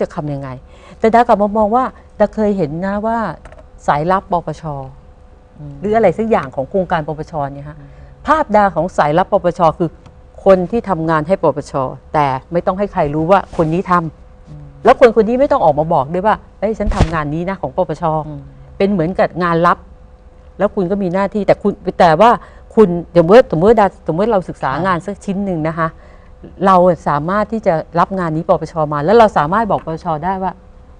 จะทำยังไง แต่ดากลับมามองว่าดาเคยเห็นนะว่าสายลับปปชหรืออะไรสักอย่างของโครงการปปชเนี่ยฮะภาพดาของสายลับปปชคือคนที่ทำงานให้ปปชแต่ไม่ต้องให้ใครรู้ว่าคนนี้ทำแล้วคนคนนี้ไม่ต้องออกมาบอกด้วยว่าเอ้ยฉันทำงานนี้นะของปปชเป็นเหมือนกับงานลับ แล้วคุณก็มีหน้าที่แต่คุณแต่ว่าคุณเดี๋ยวเมื่อสมมติดาสมมติเราศึกษางานสักชิ้นหนึ่งนะคะ เราสามารถที่จะรับงานนี้ปปชมา แล้วเราสามารถบอกปปชได้ว่า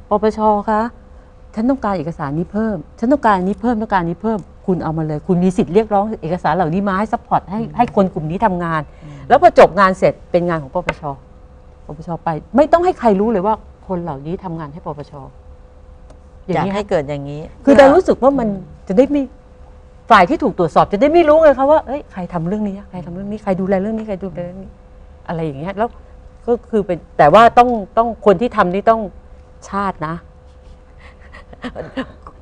ปปชคะฉันต้องการเอกสารนี้เพิ่ม ฉันต้องการอันนี้เพิ่มต้องการอันนี้เพิ่ม คุณเอามาเลย คุณมีสิทธิ์เรียกร้องเอกสารเหล่านี้มาให้ซัพพอร์ตให้ให้คนกลุ่มนี้ทำงาน แล้วพอจบงานเสร็จเป็นงานของปปชปปชไป ไม่ต้องให้ใครรู้เลยว่าคนเหล่านี้ทำงานให้ปปชอยากนี้ให้เกิดอย่างนี้ คือดารู้สึกว่ามันจะได้ไม่ฝ่ายที่ถูกตรวจสอบจะได้ไม่รู้ไงคะว่าเอ้ยใครทำเรื่องนี้ใครทำเรื่องนี้ใครดูแลเรื่องนี้ใครดูแลเรื่องนี้ อะไรอย่างเงี้ยแล้วก็คือเป็นแต่ว่าต้องต้องคนที่ทำนี่ต้องชาตินะ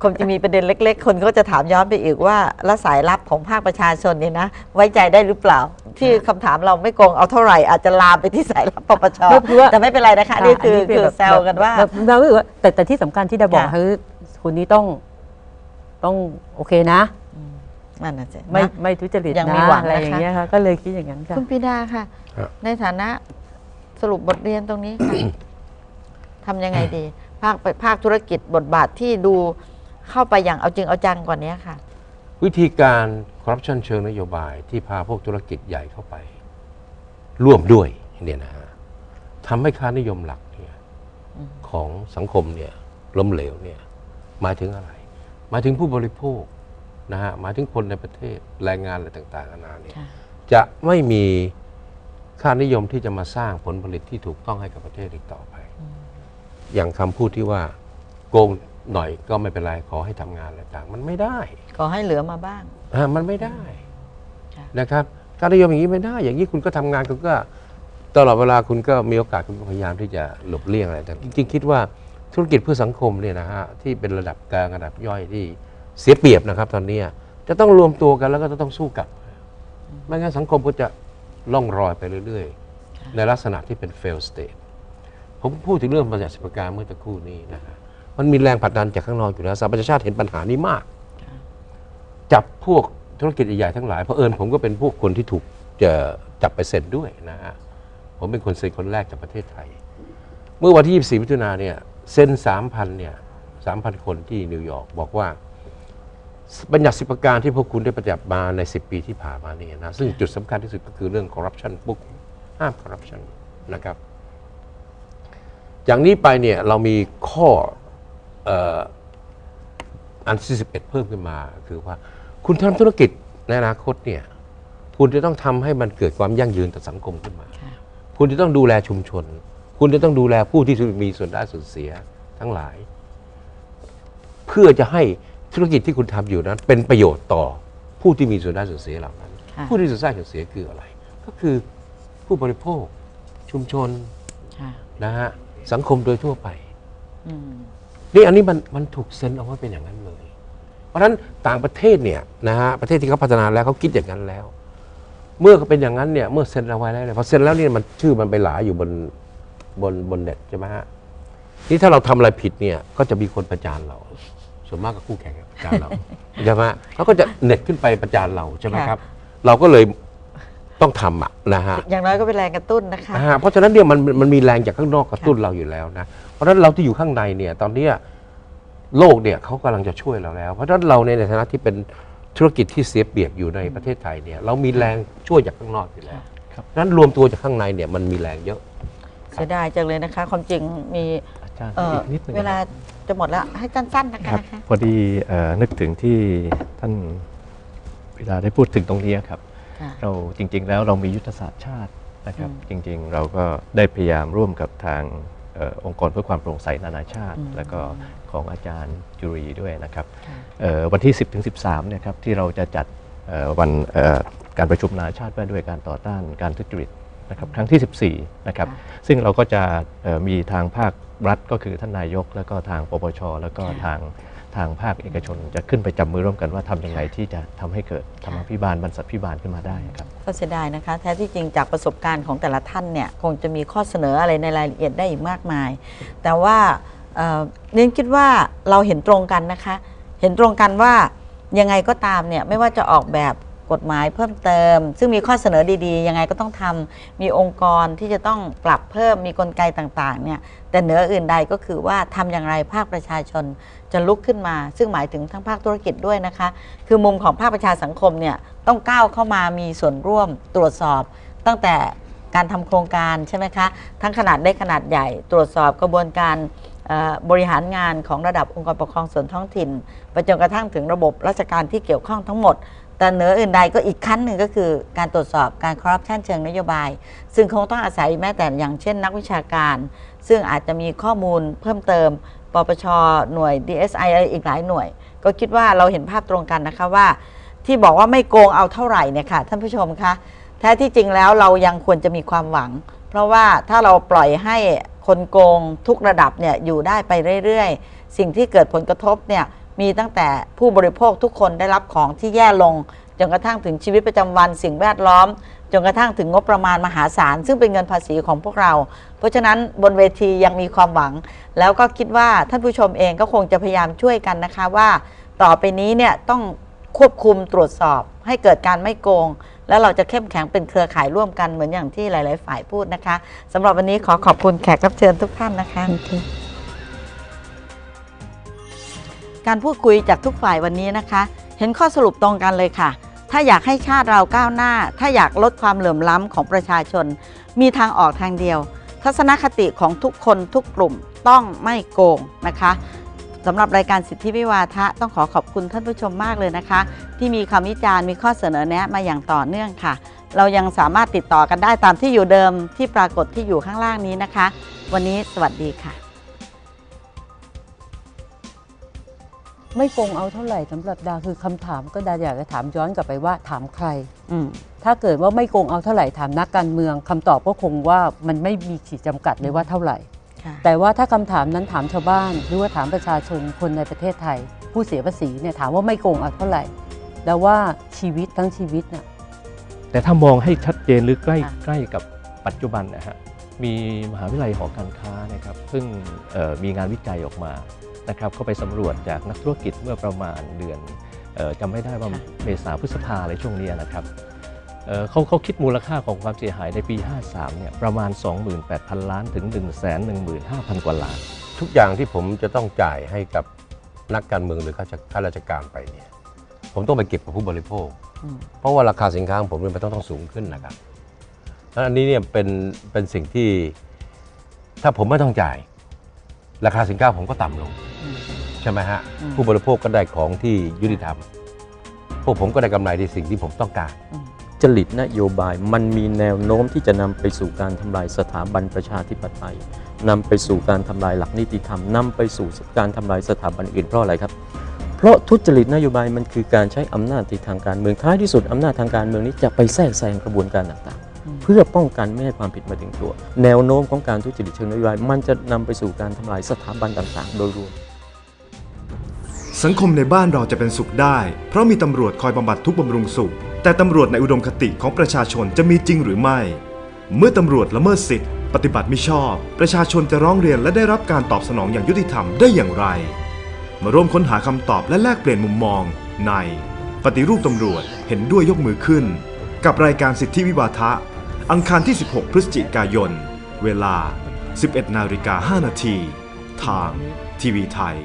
คงจะมีประเด็นเล็ก ๆ คนก็จะถามย้อนไปอีกว่าแล้วสายลับของภาคประชาชนเนี่ยนะ ไว้ใจได้หรือเปล่า ที่คำถามเราไม่โกงเอาเท่าไหร่ อาจจะลามไปที่สายลับปปชไม่คือว่า แต่ไม่เป็นไรนะคะนี่คืออัเป็คือแบบแซวกันว่า แบบแบบแบบว่าแต่แต่ที่สำคัญที่ดาบอกค่ะ คือคนนี้ต้องต้องโอเคนะ นั่นน่ะสิไม่นะ ไม่ทุจริตยังมีนะหวังอะไรนะคะอย่างเงี้ยค่ะก็เลยคิดอย่างนั้นค่ะ คุณปีดาค่ะ ครับ ในฐานะสรุปบทเรียนตรงนี้ค่ะ ทำยังไงดี ภาคภาคธุรกิจบทบาทที่ดูเข้าไปอย่างเอาจริงเอาจังกว่านี้ค่ะ วิธีการคอร์รัปชันเชิงนโยบายที่พาพวกธุรกิจใหญ่เข้าไป ร่วมด้วยเนี่ยนะฮะทำให้ค่านิยมหลักเนี่ยของสังคมเนี่ยล้มเหลวเนี่ยหมายถึงอะไรหมายถึงผู้บริโภค นะฮะหมายถึงคนในประเทศแรงงานอะไรต่างๆนานาเนี่ยค่ะจะไม่มีค่านิยมที่จะมาสร้างผลผลิตที่ถูกต้องให้กับประเทศอีกต่อไป อย่างคำพูดที่ว่าโกงหน่อยก็ไม่เป็นไรขอให้ทำงานอะไรต่าง มันไม่ได้ ขอให้เหลือมาบ้างอ่ามันไม่ได้ค่ะนะครับการนิยมอย่างนี้ไม่ได้ อย่างนี้คุณก็ทำงานคุณก็ตลอดเวลาคุณก็มีโอกาสคุณก็พยายามที่จะหลบเลี่ยงอะไรแต่างจริงๆคิดว่าธุรกิจเพื่อสังคมเนี่ยนะฮะที่เป็นระดับกลางระดับย่อยที่ เสียเปรียบนะครับตอนเนี้ยจะต้องรวมตัวกันแล้วก็จะต้องสู้กลับไม่งั้นสังคมก็จะล่องรอยไปเรื่อยๆ ในลักษณะที่เป็น fail state ผมพูดถึงเรื่องประหยัดสิบประการเมื่อตะครู่นี้นะฮะมันมีแรงผลักดันจากข้างนอกอยู่แล้วสหประชาชาติเห็นปัญหานี้มาก จับพวกธุรกิจใหญ่ๆทั้งหลายเพราะเอิญผมก็เป็นพวกคนที่ถูกจะจับไปเซ็นด้วยนะฮะผมเป็นคนเซ็นคนแรกจากประเทศไทย เมื่อวันที่ 24 มิถุนาเนี่ยเซ็น 3,000 เนี่ย 3,000 คนที่นิวยอร์กบอกว่า บัญญัติสิบประการที่พวกคุณได้ปฏิบัติมาใน 10 ปีที่ผ่านมานี่นะซึ่งจุดสำคัญที่สุดก็คือเรื่องคอร์รัปชันปุ๊กห้ามคอร์รัปชันนะครับจากนี้ไปเนี่ยเรามีข้อเอ่ออันที่11 เพิ่มขึ้นมาคือว่าคุณทำธุรกิจในอนาคตเนี่ยคุณจะต้องทำให้มันเกิดความยั่งยืนต่อสังคมขึ้นมาค่ะคุณจะต้องดูแลชุมชน คุณจะต้องดูแลผู้ที่มีส่วนได้ส่วนเสียทั้งหลาย เพื่อจะให้ ธุรกิจที่คุณทำอยู่นั้น เป็นประโยชน์ต่อผู้ที่มีส่วนได้ส่วนเสียเหล่านั้นค่ะผู้ที่มีส่วนได้ส่วนเสียคืออะไร ก็คือผู้บริโภคชุมชนค่ะนะฮะสังคมโดยทั่วไปอืมนี่อันนี้มันมันถูกเซ็นเอาไว้เป็นอย่างนั้นเลย เพราะฉะนั้นต่างประเทศเนี่ยนะฮะประเทศที่เขาพัฒนาแล้วเขาคิดอย่างนั้นแล้ว เมื่อเขาเป็นอย่างนั้นเนี่ยเมื่อเซ็นเอาไว้แล้วเนี่ยพอเซ็นแล้วเนี่ยมันชื่อมันไปหลาอยู่บนบนบนเน็ตใช่ไหมฮะนี่ถ้าเราทำอะไรผิดเนี่ยก็จะมีคนประจานเรา ส่วนมากก็คู่แข่งประจานเราใช่ไหมเขาก็จะเน็ตขึ้นไปประจานเราใช่ไหมครับ เราก็เลยต้องทำอะนะฮะอย่างน้อยก็เป็นแรงกระตุ้นนะคะ อ่าเพราะฉะนั้นเนี่ยมันมันมีแรงจากข้างนอกกระตุ้นเราอยู่แล้วนะ เพราะฉะนั้นเราที่อยู่ข้างในเนี่ยตอนเนี้ยโลกเนี่ยเขากำลังจะช่วยเราแล้ว เพราะฉะนั้นเราในฐานะที่เป็นธุรกิจที่เสียเปรียบอยู่ในประเทศไทยเนี่ยเรามีแรงช่วยจากข้างนอกอยู่แล้วครับฉะนั้นรวมตัวจากข้างในเนี่ยมันมีแรงเยอะ เสียดายจังเลยนะคะ ความจริงมีอาจารย์เอ่ออีกนิดนึงเวลาครับ จะหมดแล้ว ให้สั้นๆนะคคะรับนะคะ พอดีเอ่อนึกถึงที่ท่านเวลาได้พูดถึงตรงนี้ครับ ค่ะเราจริง ๆ แล้วเรามียุทธศาสตร์ชาตินะครับอืมจริง ๆ เราก็ได้พยายามร่วมกับทางเออองค์กรเพื่อความโปร่งใสนานาชาติ อืม แล้วก็ของอาจารย์จุรีด้วยนะครับ ค่ะ เอ่อวันที่ 10ถึง13เนี่ยครับที่เราจะจัดเอ่อวันเอ่อการประชุมนานาชาติว่าด้วยการต่อต้านการทุจริตนะครับครั้งที่ 14นะครับค่ะซึ่งเราก็จะเอ่อมีทางภาค รัฐก็คือท่านนายก แล้วก็ทางปปชแล้วก็ค่ะทางทางภาคเอกชน จะขึ้นไปจับมือร่วมกันว่าทำยังไงที่จะทำให้เกิดธรรมาภิบาลบรรษัทพิบาลขึ้นมาได้ครับ ก็เสียดายนะคะ แท้ที่จริงจากประสบการณ์ของแต่ละท่านเนี่ยคงจะมีข้อเสนออะไรในรายละเอียดได้อีกมากมาย แต่ว่าเอ่อเรียนคิดว่าเราเห็นตรงกันนะคะ เห็นตรงกันว่ายังไงก็ตามเนี่ยไม่ว่าจะออกแบบ กฎหมายเพิ่มเติม ซึ่งมีข้อเสนอดีๆ ยังไงก็ต้องทำมีองค์กรที่จะต้องปรับเพิ่มมีกลไกต่างๆเนี่ยแต่เหนืออื่นใดก็คือว่าทำอย่างไรภาคประชาชนจะลุกขึ้นมา ซึ่งหมายถึงทั้งภาคธุรกิจด้วยนะคะ คือมุมของภาคประชาสังคมเนี่ยต้องก้าวเข้ามามีส่วนร่วมตรวจสอบ ตั้งแต่การทำโครงการใช่ไหมคะทั้งขนาดเล็กขนาดใหญ่ ตรวจสอบกระบวนการบริหารงานของระดับองค์กรปกครองส่วนท้องถิ่นไปจนกระทั่งถึงระบบราชการที่เกี่ยวข้องทั้งหมด แต่เหนืออื่นใดก็อีกขั้นหนึ่งก็คือการตรวจสอบการคอร์รัปชันเชิงนโยบาย ซึ่งคงต้องอาศัยแม้แต่อย่างเช่นนักวิชาการ ซึ่งอาจจะมีข้อมูลเพิ่มเติม ปปช หน่วย DSI อะไรอีกหลายหน่วย ก็คิดว่าเราเห็นภาพตรงกันนะคะว่า ที่บอกว่าไม่โกงเอาเท่าไหร่เนี่ยค่ะท่านผู้ชมคะแท้ที่จริงแล้วเรายังควรจะมีความหวัง เพราะว่าถ้าเราปล่อยให้คนโกงทุกระดับเนี่ยอยู่ได้ไปเรื่อยๆ สิ่งที่เกิดผลกระทบเนี่ย มีตั้งแต่ผู้บริโภคทุกคนได้รับของที่แย่ลง จนกระทั่งถึงชีวิตประจำวันสิ่งแวดล้อม จนกระทั่งถึงงบประมาณมหาศาล ซึ่งเป็นเงินภาษีของพวกเรา เพราะฉะนั้นบนเวทียังมีความหวัง แล้วก็คิดว่าท่านผู้ชมเองก็คงจะพยายามช่วยกันนะคะว่า ต่อไปนี้เนี่ยต้องควบคุมตรวจสอบให้เกิดการไม่โกง แล้วเราจะเข้มแข็งเป็นเครือข่ายร่วมกันเหมือนอย่างที่หลาย ๆ ฝ่ายพูดนะคะสำหรับวันนี้ขอขอบคุณแขกรับเชิญทุกท่านนะคะ การพูดคุยจากทุกฝ่ายวันนี้นะคะ เห็นข้อสรุปตรงกันเลยค่ะ ถ้าอยากให้ชาติเราก้าวหน้า ถ้าอยากลดความเหลื่อมล้ำของประชาชน มีทางออกทางเดียว ทัศนคติของทุกคนทุกกลุ่มต้องไม่โกงนะคะสำหรับรายการสิทธิวิวาทะต้องขอขอบคุณท่านผู้ชมมากเลยนะคะ ที่มีคำวิจารณ์มีข้อเสนอแนะมาอย่างต่อเนื่องค่ะ เรายังสามารถติดต่อกันได้ตามที่อยู่เดิมที่ปรากฏที่อยู่ข้างล่างนี้นะคะ วันนี้สวัสดีค่ะ ไม่โกงเอาเท่าไหร่สำหรับดาคือคำถามก็ดาอยากจะถามย้อนกลับไปว่าถามใคร อืมถ้าเกิดว่าไม่โกงเอาเท่าไหร่ถามนักการเมืองคำตอบก็คงว่ามันไม่มีขีดจำกัดเลยว่าเท่าไหร่ค่ะแต่ว่าถ้าคำถามนั้นถามชาวบ้าน หรือว่าถามประชาชนคนในประเทศไทย ผู้เสียภาษีเนี่ยถามว่าไม่โกงเอาเท่าไหร่ แล้วว่าชีวิตทั้งชีวิตน่ะแต่ถ้ามองให้ชัดเจนหรือใกล้ค่ะใกล้กับปัจจุบันนะฮะมีมหาวิทยาลัยหอการค้านะครับซึ่งเอ่อมีงานวิจัยออกมา นะครับก็ไปสำรวจจากนักธุรกิจเมื่อประมาณเดือนเออจำไม่ได้ว่าเมษาพฤษภาอะไรช่วงเนี้ยนะครับเอ่อเขาเขาคิดมูลค่าของความเสียหายในปี 53 เนี่ยประมาณ 28,000 ล้านถึง 115,000 กว่าล้าน ทุกอย่างที่ผมจะต้องจ่ายให้กับนักการเมืองหรือข้าราชข้าราชการไปเนี่ยผมต้องไปเก็บกับผู้บริโภคอืมเพราะว่าราคาสินค้าของผมเนี่ยมันต้องต้องสูงขึ้นนะครับแล้วอันนี้เนี่ยเป็นเป็นสิ่งที่ถ้าผมไม่ต้องจ่าย ราคาสินค้าผมก็ต่ำลงอืมใช่ไหมฮะ อืม ผู้บริโภคก็ได้ของที่ยุติธรรม พวกผมก็ได้กำไรในสิ่งที่ผมต้องการ จริตนโยบายมันมีแนวโน้มที่จะนำไปสู่การทำลายสถาบันประชาธิปไตยนำไปสู่การทำลายหลักนิติธรรมนำไปสู่การทำลายสถาบันอื่นเพราะอะไรครับ เพราะทุจริตนโยบายมันคือการใช้อำนาจที่ทางการเมืองท้ายที่สุดอำนาจทางการเมืองนี้จะไปแทรกแซงกระบวนการต่างๆ เพื่อป้องกันไม่ให้ความผิดมาถึงตัว แนวโน้มของการทุจริตเชิงนโยบาย มันจะนำไปสู่การทำลายสถาบันต่างๆ โดยรวม สังคมในบ้านเราจะเป็นสุขได้ เพราะมีตำรวจคอยบำบัดทุกบำรุงสุข แต่ตำรวจในอุดมคติของประชาชนจะมีจริงหรือไม่ เมื่อตำรวจละเมิดสิทธิปฏิบัติไม่ชอบ ประชาชนจะร้องเรียนและได้รับการตอบสนองอย่างยุติธรรมได้อย่างไร มาร่วมค้นหาคำตอบและแลกเปลี่ยนมุมมอง ใน ปฏิรูปตำรวจเห็นด้วยยกมือขึ้น กับรายการสิทธิวิวาทะ อังคารที่ 16 พฤศจิกายน เวลา 11 นาฬิกา 5 นาที ทางทีวีไทย